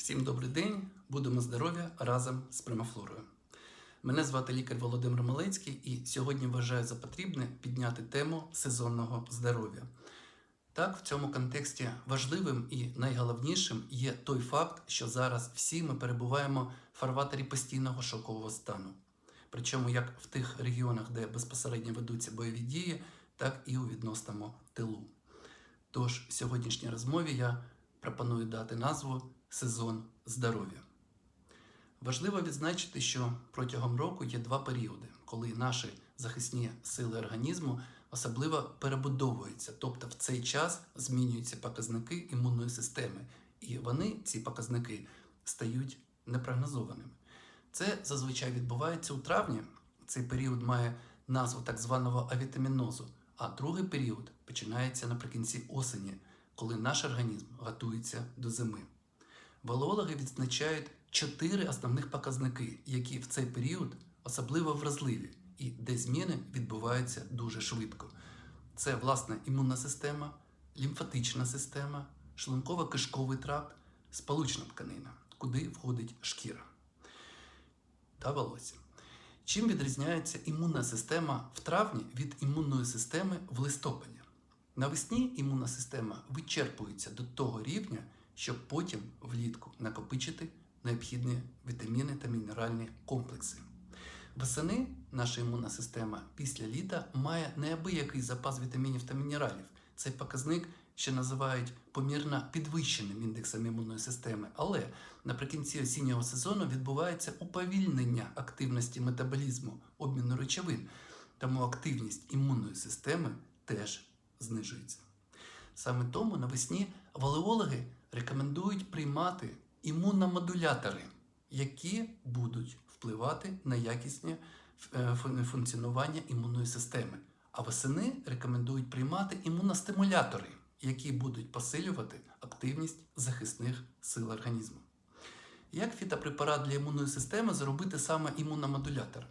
Всім добрий день, будемо здорові разом з Примафлорою. Мене звати лікар Володимир Малецький, і сьогодні вважаю за потрібне підняти тему сезонного здоров'я. Так, в цьому контексті важливим і найголовнішим є той факт, що зараз всі ми перебуваємо в фарватері постійного шокового стану. Причому як в тих регіонах, де безпосередньо ведуться бойові дії, так і у відносному тилу. Тож в сьогоднішній розмові я пропоную дати назву Сезон здоров'я. Важливо відзначити, що протягом року є два періоди, коли наші захисні сили організму особливо перебудовуються, тобто в цей час змінюються показники імунної системи, і вони, ці показники, стають непрогнозованими. Це зазвичай відбувається у травні. Цей період має назву так званого авітамінозу, а другий період починається наприкінці осені, коли наш організм готується до зими. Валеологи відзначають чотири основних показники, які в цей період особливо вразливі і де зміни відбуваються дуже швидко. Це власне імунна система, лімфатична система, шлунково-кишковий тракт, сполучна тканина, куди входить шкіра та волосся. Чим відрізняється імунна система в травні від імунної системи в листопаді? Навесні імунна система вичерпується до того рівня, щоб потім влітку накопичити необхідні вітаміни та мінеральні комплекси. Восени наша імунна система після літа має неабиякий запас вітамінів та мінералів. Цей показник ще називають помірно підвищеним індексом імунної системи, але наприкінці осіннього сезону відбувається уповільнення активності метаболізму обміну речовин, тому активність імунної системи теж знижується. Саме тому навесні валеологи рекомендують приймати імуномодулятори, які будуть впливати на якісне функціонування імунної системи. А восени рекомендують приймати імуностимулятори, які будуть посилювати активність захисних сил організму. Як фітопрепарат для імунної системи зробити саме імуномодулятором?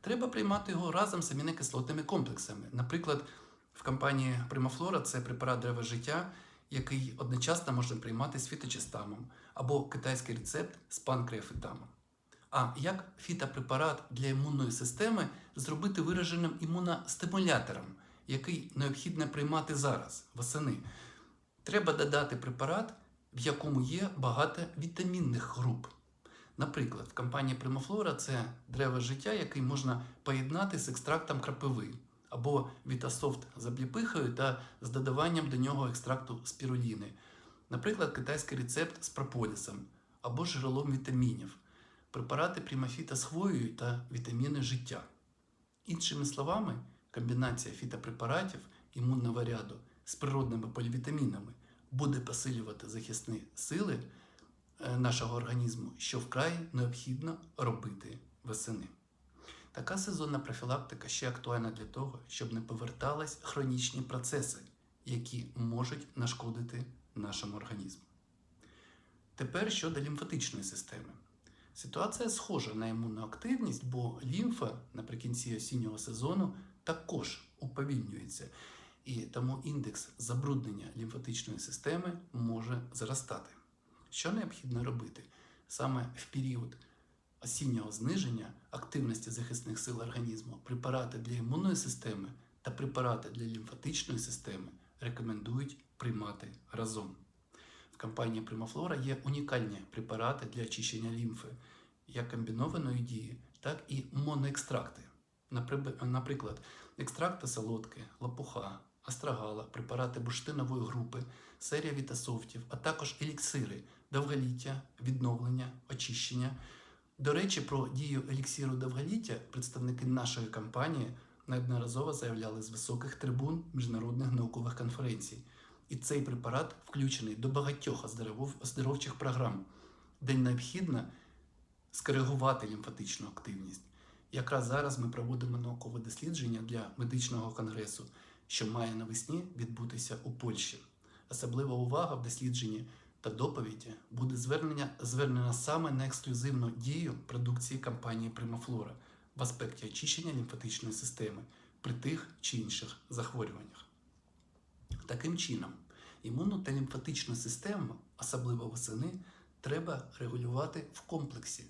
Треба приймати його разом з амінокислотними комплексами. Наприклад, в компанії Примафлора це препарат дерева життя, який одночасно можна приймати з фіточистамом, або китайський рецепт з панкреафетамом. А як фітопрепарат для імунної системи зробити вираженим імуностимулятором, який необхідно приймати зараз, восени? Треба додати препарат, в якому є багато вітамінних груп. Наприклад, в компанії Примафлора це древо життя, який можна поєднати з екстрактом крапиви, або Вітасофт з обліпихою та з додаванням до нього екстракту спіруліни. Наприклад, китайський рецепт з прополісом або джерелом вітамінів, препарати Примафіта з хвоєю та вітаміни життя. Іншими словами, комбінація фітопрепаратів імунного ряду з природними полівітамінами буде посилювати захисні сили е, нашого організму, що вкрай необхідно робити восени. Така сезонна профілактика ще актуальна для того, щоб не повертались хронічні процеси, які можуть нашкодити нашому організму. Тепер щодо лімфатичної системи. Ситуація схожа на імунну активність, бо лімфа наприкінці осіннього сезону також уповільнюється, і тому індекс забруднення лімфатичної системи може зростати. Що необхідно робити? Саме в період осіннього зниження активності захисних сил організму препарати для імунної системи та препарати для лімфатичної системи рекомендують приймати разом. В компанії Примафлора є унікальні препарати для очищення лімфи, як комбінованої дії, так і моноекстракти. Наприклад, екстракти солодки, лопуха, астрагала, препарати бурштинової групи, серія вітасофтів, а також еліксири, довголіття, відновлення, очищення. До речі, про дію еліксиру довголіття представники нашої компанії неодноразово заявляли з високих трибун міжнародних наукових конференцій. І цей препарат включений до багатьох оздоров- оздоровчих програм, де необхідно скоригувати лімфатичну активність. Якраз зараз ми проводимо наукове дослідження для медичного конгресу, що має навесні відбутися у Польщі. Особлива увага в дослідженні та доповіді буде звернення, звернена саме на ексклюзивну дію продукції компанії Примафлора в аспекті очищення лімфатичної системи при тих чи інших захворюваннях. Таким чином, імунну та лімфатичну систему, особливо восени, треба регулювати в комплексі.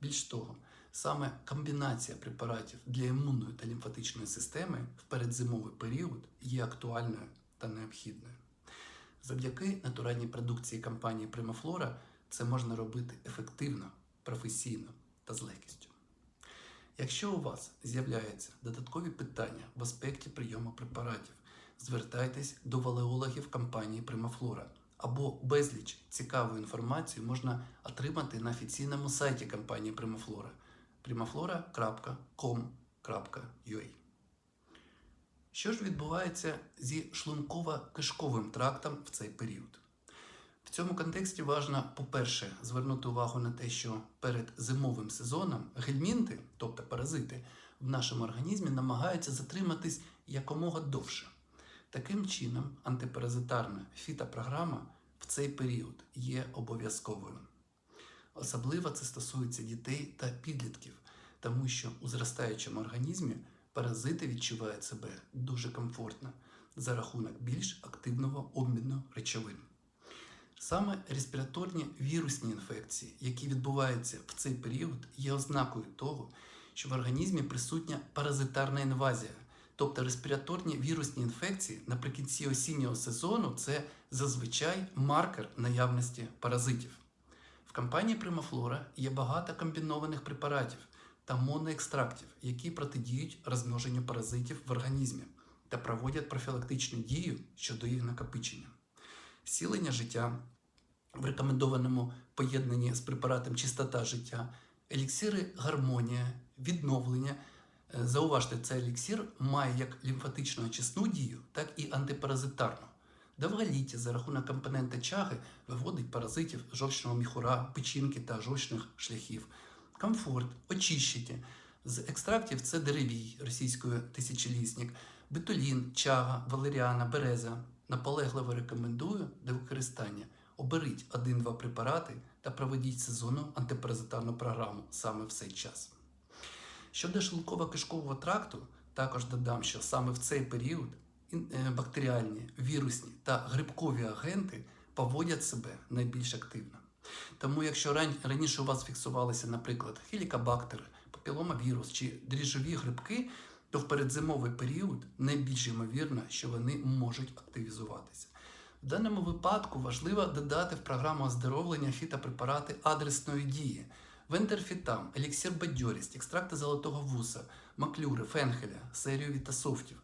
Більш того, саме комбінація препаратів для імунної та лімфатичної системи в передзимовий період є актуальною та необхідною. Завдяки натуральній продукції компанії Primaflora це можна робити ефективно, професійно та з легкістю. Якщо у вас з'являються додаткові питання в аспекті прийому препаратів, звертайтесь до валеологів компанії Primaflora або безліч цікавої інформації можна отримати на офіційному сайті компанії Primaflora primaflora.com.ua. Що ж відбувається зі шлунково-кишковим трактом в цей період? В цьому контексті важливо, по-перше, звернути увагу на те, що перед зимовим сезоном гельмінти, тобто паразити, в нашому організмі намагаються затриматись якомога довше. Таким чином, антипаразитарна фітопрограма в цей період є обов'язковою. Особливо це стосується дітей та підлітків, тому що у зростаючому організмі паразити відчувають себе дуже комфортно за рахунок більш активного обміну речовин. Саме респіраторні вірусні інфекції, які відбуваються в цей період, є ознакою того, що в організмі присутня паразитарна інвазія. Тобто респіраторні вірусні інфекції наприкінці осіннього сезону це зазвичай маркер наявності паразитів. В компанії Primaflora є багато комбінованих препаратів та моноекстрактів, які протидіють розмноженню паразитів в організмі та проводять профілактичну дію щодо їх накопичення. Сілення життя в рекомендованому поєднанні з препаратом чистота життя, еліксири гармонія, відновлення. Е, Зауважте, цей еліксир має як лімфатичну очисну дію, так і антипаразитарну. Довголіття за рахунок компонента чаги виводить паразитів жовчного міхура, печінки та жовчних шляхів. Комфорт, очищення. З екстрактів це деревій російською тисячолісник, бетулін, чага, валеріана, береза. Наполегливо рекомендую до використання. Оберіть 1-2 препарати та проведіть сезонну антипаразитарну програму саме в цей час. Щодо шлунково-кишкового тракту, також додам, що саме в цей період е, бактеріальні, вірусні та грибкові агенти поводять себе найбільш активно. Тому, якщо раніше у вас фіксувалися, наприклад, хелікобактери, папіломавірус чи дріжджові грибки, то в передзимовий період найбільш ймовірно, що вони можуть активізуватися. В даному випадку важливо додати в програму оздоровлення фітопрепарати адресної дії. Вентерфітам, еліксір бадьорість, екстракти золотого вуса, маклюри, фенхеля, серію вітасофтів.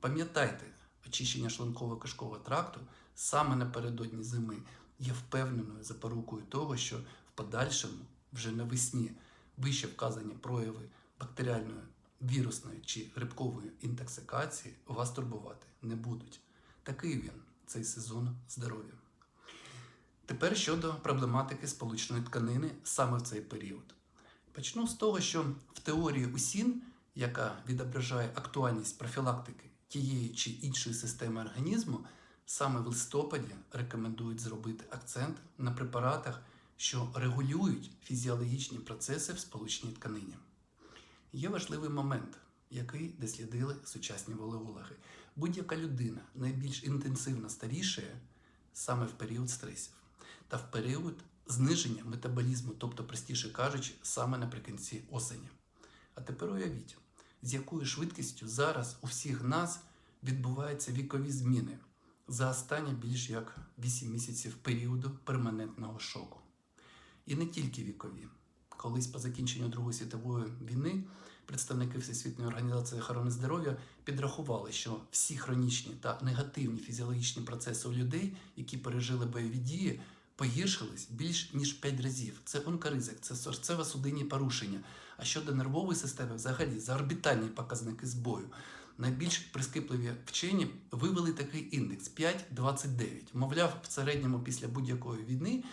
Пам'ятайте, очищення шлунково-кишкового тракту саме напередодні зими є впевненою запорукою того, що в подальшому, вже навесні, вище вказані прояви бактеріальної, вірусної чи грибкової інтоксикації вас турбувати не будуть. Такий він, цей сезон здоров'я. Тепер щодо проблематики сполучної тканини саме в цей період. Почну з того, що в теорії УСІН, яка відображає актуальність профілактики тієї чи іншої системи організму, саме в листопаді рекомендують зробити акцент на препаратах, що регулюють фізіологічні процеси в сполучній тканині. Є важливий момент, який дослідили сучасні валеологи. Будь-яка людина найбільш інтенсивно старішає саме в період стресів та в період зниження метаболізму, тобто, простіше кажучи, саме наприкінці осені. А тепер уявіть, з якою швидкістю зараз у всіх нас відбуваються вікові зміни за останні більш як 8 місяців періоду перманентного шоку. І не тільки вікові. Колись по закінченню Другої світової війни представники Всесвітньої організації охорони здоров'я підрахували, що всі хронічні та негативні фізіологічні процеси у людей, які пережили бойові дії, погіршились більш ніж 5 разів. Це онкоризик, це серцево-судинні порушення. А щодо нервової системи, взагалі заорбітальні показники збою. Найбільш прискіпливі вчені вивели такий індекс 5,29. Мовляв, в середньому після будь-якої війни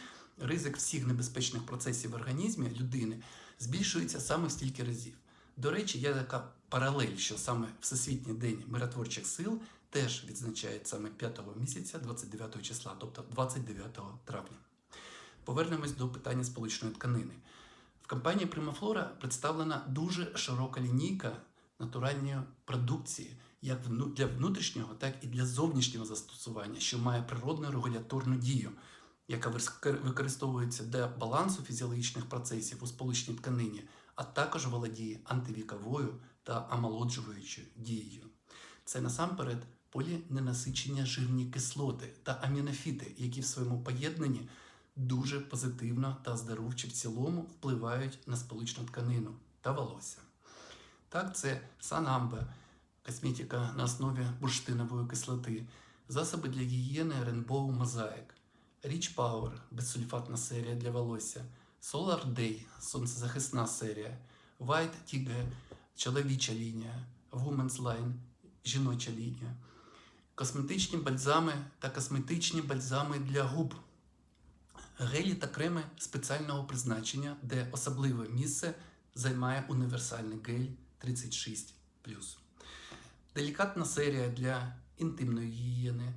ризик всіх небезпечних процесів в організмі людини збільшується саме в стільки разів. До речі, є така паралель, що саме Всесвітній день миротворчих сил теж відзначають саме 5 місяця 29 числа, тобто 29 травня. Повернемось до питання сполучної тканини. В компанії Primaflora представлена дуже широка лінійка натуральної продукції, як для внутрішнього, так і для зовнішнього застосування, що має природну регуляторну дію. яка використовується для балансу фізіологічних процесів у сполучній тканині, а також володіє антивіковою та омолоджуючою дією. Це насамперед поліненасичення жирні кислоти та амінофіти, які в своєму поєднанні дуже позитивно та здоровче в цілому впливають на сполучну тканину та волосся. Так, це санамбе, косметика на основі бурштинової кислоти, засоби для гігієни Rainbow Mosaic, Rich Power безсульфатна серія для волосся, Solar Day сонцезахисна серія, White Tigre чоловіча лінія, Women's Line жіноча лінія, косметичні бальзами та косметичні бальзами для губ, гелі та креми спеціального призначення, де особливе місце займає універсальний гель 36 Делікатна серія для інтимної гігієни,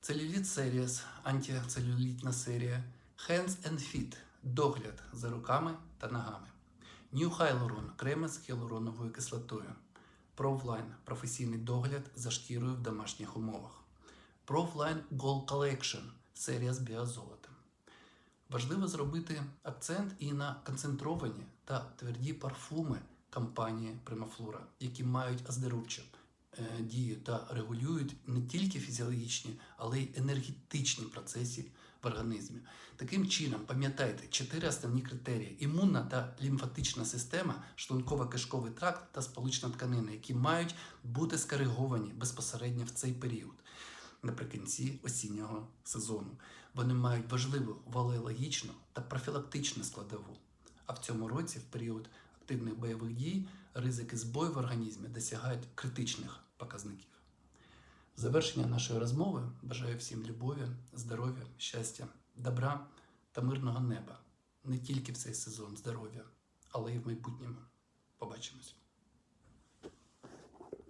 целюліт Series, антицелюлітна серія, Hands and Feet догляд за руками та ногами. New Hyaluron креми з гіалуроновою кислотою. Profline професійний догляд за шкірою в домашніх умовах. Profline Gold Collection серія з біозолотом. Важливо зробити акцент і на концентровані та тверді парфуми компанії Primaflora, які мають оздоровчу е, дію та регулюють не тільки фізіологічні, але й енергетичні процеси в організмі. Таким чином, пам'ятайте чотири основні критерії: імунна та лімфатична система, шлунково-кишковий тракт та сполучна тканина, які мають бути скориговані безпосередньо в цей період. Наприкінці осіннього сезону вони мають важливу валеологічну та профілактичну складову. А в цьому році, в період активних бойових дій, ризики збою в організмі досягають критичних показників. Завершення нашої розмови бажаю всім любові, здоров'я, щастя, добра та мирного неба не тільки в цей сезон здоров'я, але й в майбутньому. Побачимось!